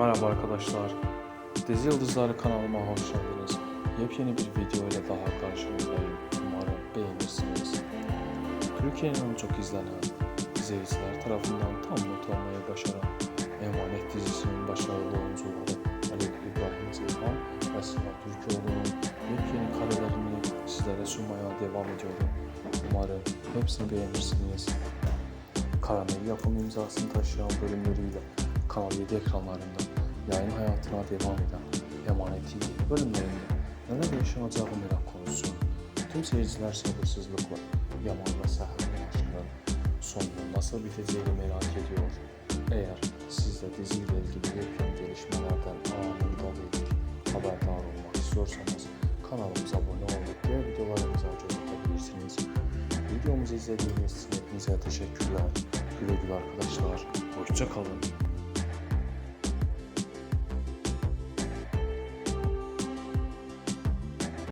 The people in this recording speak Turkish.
Merhaba arkadaşlar. Dizi Yıldızları kanalıma hoş geldiniz. Yepyeni bir video ile daha karşınızdayım. Umarım beğenirsiniz. Türkiye'nin en çok izlenen izleyiciler tarafından tam not almayı başaran Emanet dizisinin başarılı oyuncuları Ali İbrahim Ceyhan ve Sıla Türkoğlu'nun yepyeni karelerini sizlere sunmaya devam ediyorum. Umarım hepsini beğenirsiniz. Karamel yapım imzasını taşıyan bölümleriyle Kanal 7 ekranlarında yayın hayatına devam eden Emanet TV bölümlerinde neler yaşanacağı merak konusu. Tüm seyirciler sabırsızlıkla Yaman ve Seher'in aşkının sonunun nasıl biteceğini merak ediyor. Eğer siz de diziyle ilgili yepyeni gelişmelerden anında ilk haberdar olmak istiyorsanız kanalımıza abone olup diğer videolarımıza göz atabilirsiniz. Videomuzu izlediğiniz için hepinize teşekkürler. Güle güle arkadaşlar. Hoşça kalın.